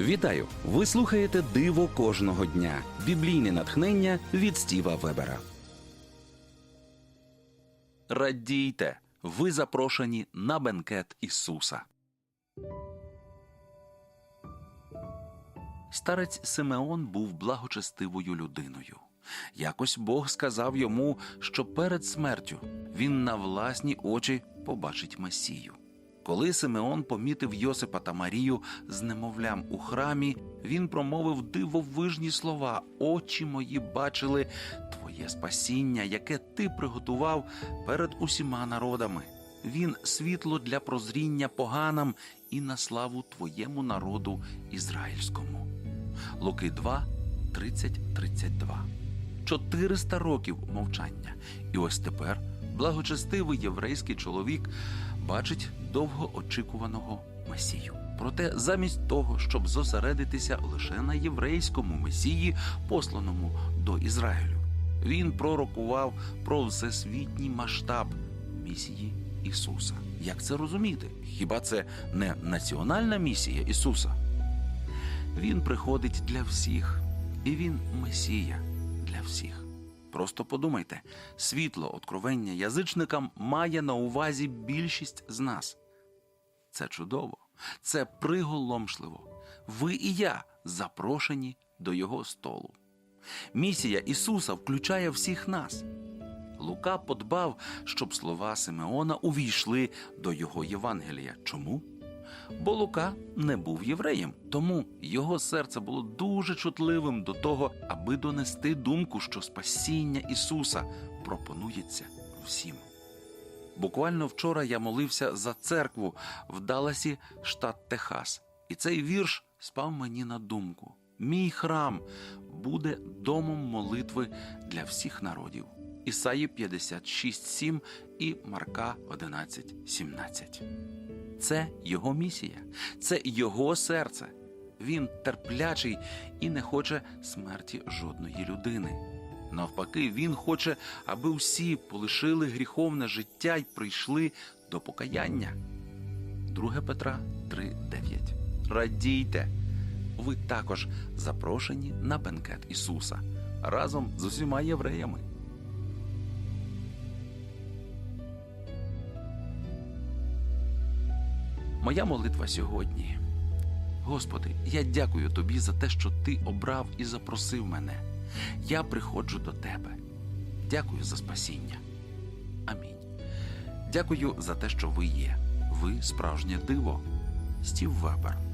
Вітаю! Ви слухаєте Диво кожного дня. Біблійне натхнення від Стіва Вебера. Радійте! Ви запрошені на бенкет Ісуса. Старець Симеон був благочестивою людиною. Якось Бог сказав йому, що перед смертю він на власні очі побачить Месію. Коли Симеон помітив Йосипа та Марію з немовлям у храмі, він промовив дивовижні слова: Очі мої бачили твоє спасіння, яке ти приготував перед усіма народами. Він світло для прозріння поганам і на славу твоєму народу ізраїльському. Луки 2, 30, 32. 400 років мовчання. І ось тепер благочестивий єврейський чоловік бачить довгоочікуваного месію. Проте, замість того, щоб зосередитися лише на єврейському месії, посланому до Ізраїлю, він пророкував про всесвітній масштаб місії Ісуса. Як це розуміти? Хіба це не національна місія Ісуса? Він приходить для всіх, і він Месія для всіх. Просто подумайте, світло откровення язичникам має на увазі більшість з нас. Це чудово, це приголомшливо. Ви і я запрошені до Його столу. Місія Ісуса включає всіх нас. Лука подбав, щоб слова Симеона увійшли до його Євангелія. Чому? Бо Лука не був євреєм, тому його серце було дуже чутливим до того, аби донести думку, що спасіння Ісуса пропонується всім. Буквально вчора я молився за церкву в Далласі, штат Техас, і цей вірш спав мені на думку. Мій храм буде домом молитви для всіх народів. Ісаї 56.7 і Марка 11.17. Це його місія, це його серце. Він терплячий і не хоче смерті жодної людини. Навпаки, він хоче, аби всі полишили гріховне життя й прийшли до покаяння. 2 Петра 3.9. Радійте! Ви також запрошені на бенкет Ісуса разом з усіма євреями. Моя молитва сьогодні. Господи, я дякую Тобі за те, що Ти обрав і запросив мене. Я приходжу до Тебе. Дякую за спасіння. Амінь. Дякую за те, що ви є. Ви справжнє диво. Стів Вебер.